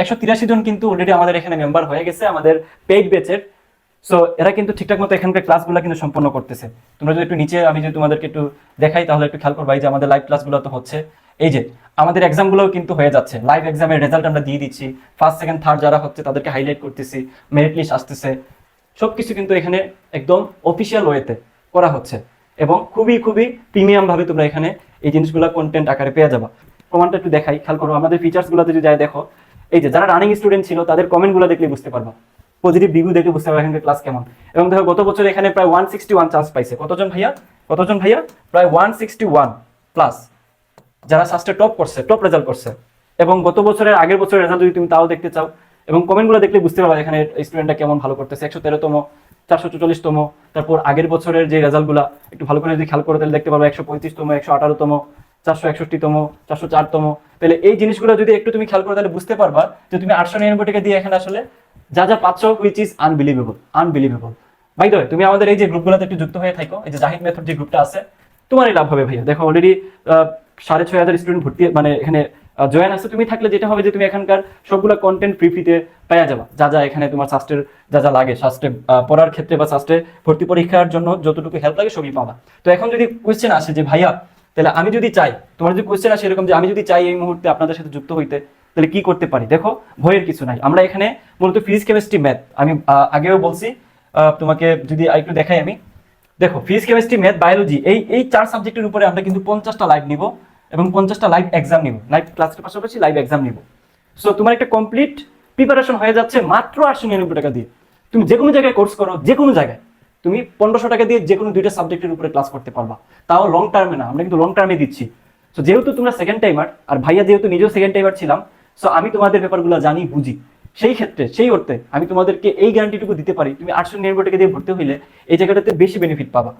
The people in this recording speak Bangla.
একশো তিরাশি জন কিন্তু অলরেডি আমাদের এখানে মেম্বার হয়ে গেছে, আমাদের পেইড ব্যাচের সো এরা কিন্তু ঠিকঠাক মতো এখানকার ক্লাসগুলো কিন্তু সম্পন্ন করতেছে। তোমরা যদি একটু নিচে, আমি যদি তোমাদেরকে একটু দেখাই, তাহলে একটু খেয়াল করবা, এই যে আমাদের লাইভ ক্লাসগুলো তো হচ্ছে। এই যে, আমাদের এক্সামগুলোও কিন্তু হয়ে যাচ্ছে। লাইভ এক্সামের রেজাল্ট আমরা দিয়ে দিচ্ছি। ফার্স্ট সেকেন্ড থার্ড যারা হচ্ছে, তাদেরকে হাইলাইট করতেছি। মেরিট লিস্ট আসতেছে। সবকিছু কিন্তু এখানে একদম অফিসিয়াল ওয়েতে করা হচ্ছে। এবং খুবই খুবই প্রিমিয়াম ভাবে তোমরা এখানে এই জিনিসগুলো কন্টেন্ট আকারে পেয়ে যাবা। কমেন্টটা একটু দেখাই, খেয়াল করো, আমাদের ফিচার্সগুলোতে যদি যাই দেখো এই যে যারা রানিং স্টুডেন্ট ছিল, তাদের কমেন্টগুলো দেখলে বুঝতে পারবা। পজিটিভ রিভিউ দেখে বুঝতে পারবা এখানকার ক্লাস কেমন। এবং দেখো, গত বছর এখানে প্রায় ওয়ান সিক্সটি ওয়ান চান্স পাইছে। কতজন ভাইয়া? কতজন ভাইয়া? প্রায় ওয়ান সিক্সটি ওয়ান প্লাস যারা সাস্টে টপ করছে টপ রেজাল্ট করছে। এবং গত বছরের আগের বছরের রেজাল্ট যদি তুমি তাও দেখতে চাও, এবং কমেন্টগুলো দেখলে বুঝতে পারবে এখানে স্টুডেন্টটা কেমন ভালো করতেছে। একশো তেরোতম, চারশো চল্লিশতম তারপর আগের বছরের যে রেজাল্টগুলো একটু ভালো করে যদি খেয়াল করে তাহলে দেখতে পারবে, একশো পঁয়ত্রিশতম, একশো আঠারোতম চারশো একষট্টিতম চারশো চারতম তাহলে এই জিনিসগুলো যদি একটু তুমি খেয়াল করো, তাহলে বুঝতে পারবা যে তুমি আটশো নিরানব্বই টাকা দিয়ে এখানে আসলে যা যা পাচ্ছ হুইচ ইজ আনবিলিভেবল আনবিলিভেবল ভাই দয় তুমি আমাদের এই যে গ্রুপগুলোতে একটু যুক্ত হয়ে থাকো, এই যে জাহিদ মেথড যে গ্রুপটা আছে, তোমারই লাভ হবে ভাইয়া। দেখো অলরেডি সাড়ে ছয় হাজার স্টুডেন্ট ভর্তি মানে এখানে জয়েন আছে। তুমি থাকলে যেটা হবে যে তুমি এখানকার সবগুলো কন্টেন্ট ফ্রি ফ্রিতে পেয়ে যাবা। যা যা এখানে তোমার স্বাস্থ্যের যা যা লাগে স্বাস্থ্যে পড়ার ক্ষেত্রে বা স্বাস্থ্যে ভর্তি পরীক্ষার জন্য যতটুকু হেল্প লাগে সবই পাবা। তো এখন যদি কোয়েশ্চেন আসে যে ভাইয়া তাহলে আমি যদি চাই, তোমার যদি কোয়েশ্চেন আসে এরকম যে আমি যদি চাই এই মুহূর্তে আপনাদের সাথে যুক্ত হইতে, তাহলে কি করতে পারি? দেখো, ভয়ের কিছু নাই। আমরা এখানে মূলত ফিজিক্স কেমিস্ট্রি ম্যাথ আমি আগেও বলছি তোমাকে যদি আরেকটু দেখাই আমি। দেখো ফিজিক্স কেমিস্ট্রি ম্যাথ বায়োলজি এই এই চার সাবজেক্টের উপরে আমরা কিন্তু পঞ্চাশটা লাইভ নিব এবং পঞ্চাশটা লাইভ এক্সাম নিব। লাইভ ক্লাসের পাশাপাশি লাইভ এক্সাম নিব। সো তোমার একটা কমপ্লিট প্রিপারেশন হয়ে যাচ্ছে মাত্র আটশো নিরানব্বই টাকা দিয়ে। তুমি যে কোনো জায়গায় কোর্স করো যে কোনো জায়গায়। তুমি পনেরোশো টাকা দিয়ে যে কোনো দুইটা সাবজেক্টের উপরে ক্লাস করতে পারবা। তাও লং টার্মে না, আমরা কিন্তু লং টার্মে দিচ্ছি। সো যেহেতু তোমরা সেকেন্ড টাইমার আর ভাইয়া যেহেতু নিজেও সেকেন্ড টাইমার ছিলাম সো আমি তোমাদের ব্যাপারগুলো জানি, বুঝি। সেই ক্ষেত্রে, সেই অর্থে আমি তোমাদেরকে এই গ্যারান্টিটুকু দিতে পারি, তুমি আটশো নিরানব্বই টাকা দিয়ে ভর্তি হইলে এই জায়গাটাতে বেশি বেনিফিট পাবা।